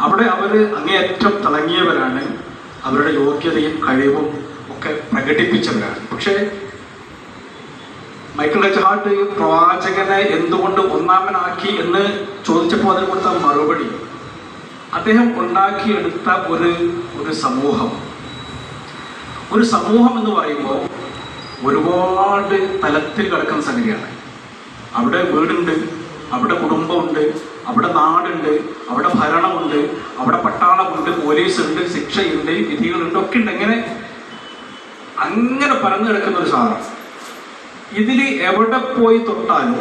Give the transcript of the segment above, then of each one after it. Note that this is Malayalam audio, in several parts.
അവിടെ അവർ അങ്ങേയറ്റം തിളങ്ങിയവരാണ്. അവരുടെ യോഗ്യതയും കഴിവും ഒക്കെ പ്രകടിപ്പിച്ചവരാണ്. പക്ഷേ മൈക്കിൾ എച്ച് ഹാർട്ട് പ്രവാചകനെ എന്തുകൊണ്ട് ഒന്നാമനാക്കി എന്ന് ചോദിച്ചപ്പോൾ അതിന് കൊടുത്ത മറുപടി അദ്ദേഹം ഉണ്ടാക്കിയെടുത്ത ഒരു ഒരു സമൂഹം. ഒരു സമൂഹം എന്ന് പറയുമ്പോൾ ഒരുപാട് തലത്തിൽ കിടക്കുന്ന സംഗതിയാണ്. അവിടെ വീടുണ്ട് അവിടെ കുടുംബമുണ്ട് അവിടെ നാടുണ്ട് അവിടെ ഭരണമുണ്ട് അവിടെ പട്ടാളമുണ്ട് പോലീസ് ഉണ്ട് ശിക്ഷയുണ്ട് വിധികളുണ്ട് ഒക്കെ ഉണ്ട്. എങ്ങനെ അങ്ങനെ പരന്നു കിടക്കുന്ന ഒരു സാധനം. ഇതിൽ എവിടെ പോയി തൊട്ടാലും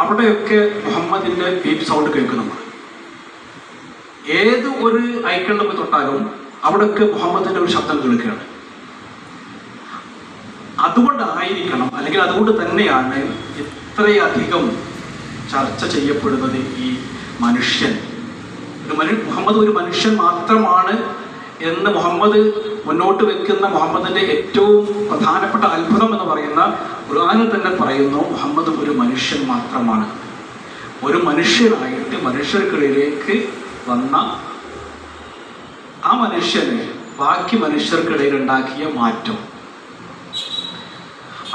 അവിടെയൊക്കെ മുഹമ്മദിന്റെ ബീപ് സൗണ്ട് കേൾക്കുന്നുണ്ട് ഏത് ഒരു ഐക്കണിൽ പോയി തൊട്ടാലും അവിടെയൊക്കെ മുഹമ്മദിന്റെ ഒരു ശബ്ദം കേൾക്കുകയാണ്. അതുകൊണ്ടായിരിക്കണം അല്ലെങ്കിൽ അതുകൊണ്ട് തന്നെയാണ് ഇത്രയധികം ചർച്ച ചെയ്യപ്പെടുന്നത് ഈ മനുഷ്യൻ. ഒരു മുഹമ്മദ് ഒരു മനുഷ്യൻ മാത്രമാണ് എന്ന് മുഹമ്മദ് മുന്നോട്ട് വെക്കുന്ന മുഹമ്മദിന്റെ ഏറ്റവും പ്രധാനപ്പെട്ട അത്ഭുതം എന്ന് പറയുന്ന ഖുർആനിൽ തന്നെ പറയുന്നു മുഹമ്മദ് ഒരു മനുഷ്യൻ മാത്രമാണ്. ഒരു മനുഷ്യനായിട്ട് മനുഷ്യർക്കിടയിലേക്ക് വന്ന ആ മനുഷ്യന് ബാക്കി മനുഷ്യർക്കിടയിൽ ഉണ്ടാക്കിയ മാറ്റം.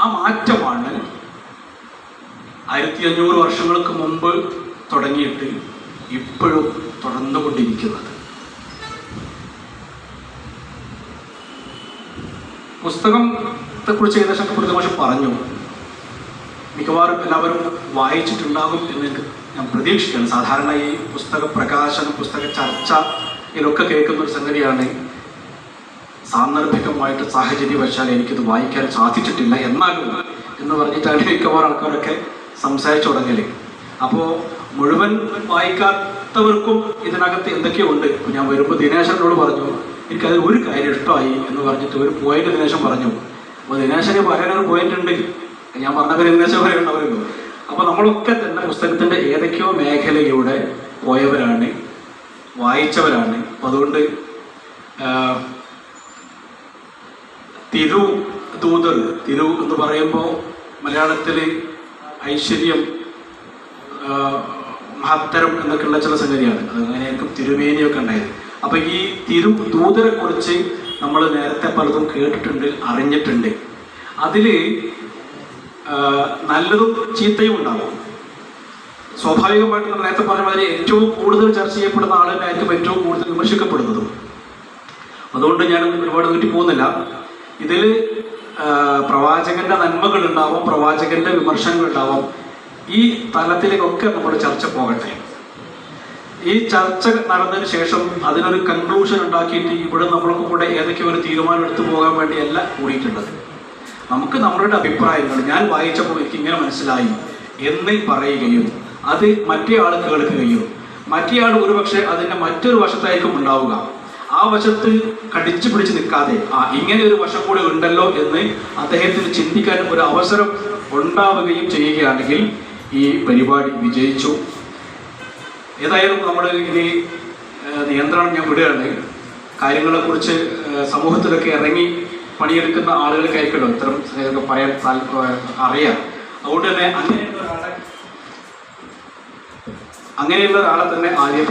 ആ മാറ്റമാണ് ആയിരത്തി അഞ്ഞൂറ് വർഷങ്ങൾക്ക് മുമ്പ് തുടങ്ങിയിട്ട് ഇപ്പോഴും തുടർന്നുകൊണ്ടിരിക്കുന്നത്. പുസ്തകത്തെ കുറിച്ച് ഏകദേശം കുറച്ച് പറഞ്ഞു. മിക്കവാറും എല്ലാവരും വായിച്ചിട്ടുണ്ടാകും എന്ന് ഞാൻ പ്രതീക്ഷിക്കുന്നു. സാധാരണ ഈ പുസ്തക പ്രകാശനം പുസ്തക ചർച്ച ഇതിലൊക്കെ കേൾക്കുന്ന ഒരു സംഗതിയാണ്. സാന്ദർഭികമായിട്ട് സാഹചര്യവശാൽ എനിക്കിത് വായിക്കാൻ സാധിച്ചിട്ടില്ല എന്നാലും എന്ന് പറഞ്ഞിട്ടാണ് മിക്കവാറും ആൾക്കാരൊക്കെ സംസാരിച്ചു തുടങ്ങില്ലേ അപ്പോൾ മുഴുവൻ വായിക്കാത്തവർക്കും ഇതിനകത്ത് എന്തൊക്കെയോ ഉണ്ട് ഞാൻ വരുമ്പോൾ ദിനേശനോട് പറഞ്ഞു എനിക്കത് ഒരു കാര്യം ഇഷ്ടമായി എന്ന് പറഞ്ഞിട്ട് ഒരു പോയിന്റ് ദിനേശൻ പറഞ്ഞു. അപ്പോൾ ദിനേശന് പറയാനൊരു പോയിന്റ് ഉണ്ട്. ഞാൻ പറഞ്ഞവർ ദിനേശൻ പറയണ്ടവരുള്ളൂ അപ്പൊ നമ്മളൊക്കെ തന്നെ പുസ്തകത്തിന്റെ ഏതൊക്കെയോ മേഖലയിലൂടെ പോയവരാണ് വായിച്ചവരാണ്. അപ്പൊ അതുകൊണ്ട് തിരു ദൂതർ തിരു എന്ന് പറയുമ്പോൾ മലയാളത്തിൽ ഐശ്വര്യം മഹത്തരം എന്നൊക്കെയുള്ള ചില സംഗതിയാണ്. അത് അങ്ങനെയായിരിക്കും തിരുമേനിയൊക്കെ ഉണ്ടായത്. അപ്പൊ ഈ തിരു ദൂതരെ കുറിച്ച് നമ്മൾ നേരത്തെ പലതും കേട്ടിട്ടുണ്ട് അറിഞ്ഞിട്ടുണ്ട്. ആഹ്, നല്ലതും ചീത്തയും ഉണ്ടാവും. സ്വാഭാവികമായിട്ട് നേരത്തെ പറഞ്ഞ മാതിരി ഏറ്റവും കൂടുതൽ ചർച്ച ചെയ്യപ്പെടുന്ന ആളുകളായിരിക്കും ഏറ്റവും കൂടുതൽ വിമർശിക്കപ്പെടുന്നതും. അതുകൊണ്ട് ഞാൻ ഒരുപാട് നീട്ടി പോകുന്നില്ല ഇതിൽ പ്രവാചകന്റെ നന്മകൾ ഉണ്ടാവും പ്രവാചകന്റെ വിമർശനങ്ങൾ ഉണ്ടാവും ഈ തലത്തിലേക്കൊക്കെ നമ്മുടെ ചർച്ച പോകട്ടെ. ഈ ചർച്ച നടന്നതിന് ശേഷം അതിനൊരു കൺക്ലൂഷൻ ഉണ്ടാക്കിയിട്ട് ഇവിടെ നമ്മൾക്ക് കൂടെ ഏതൊക്കെ ഒരു തീരുമാനം എടുത്തു പോകാൻ വേണ്ടിയല്ല കൂടിയിട്ടുള്ളത്. നമുക്ക് നമ്മളുടെ അഭിപ്രായങ്ങൾ ഞാൻ വായിച്ചപ്പോൾ എനിക്ക് ഇങ്ങനെ മനസ്സിലായി. എന്ന് പറയുകയും അത് മറ്റേ ആൾ കേൾക്കുകയും. മറ്റേ ആൾ ഒരുപക്ഷെ അതിന്റെ മറ്റൊരു വശത്തായിരിക്കും ഉണ്ടാവുക. ആ വശത്ത് കടിച്ചു പിടിച്ച് നിൽക്കാതെ ആ ഇങ്ങനെ ഒരു വശം കൂടി ഉണ്ടല്ലോ എന്ന് അദ്ദേഹത്തിന് ചിന്തിക്കാൻ ഒരു അവസരം ഉണ്ടാവുകയും ചെയ്യുകയാണെങ്കിൽ ഈ പരിപാടി വിജയിച്ചു. ഏതായാലും നമ്മൾ ഇനി നിയന്ത്രണം ഞാൻ വിടുകയാണ്. കാര്യങ്ങളെക്കുറിച്ച് സമൂഹത്തിലൊക്കെ ഇറങ്ങി പണിയെടുക്കുന്ന ആളുകൾക്കായിരിക്കുമല്ലോ ഇത്തരം പറയാൻ അറിയാം. അതുകൊണ്ട് തന്നെ അങ്ങനെയുള്ള ഒരാളെ അങ്ങനെയുള്ള ഒരാളെ തന്നെ ആദ്യം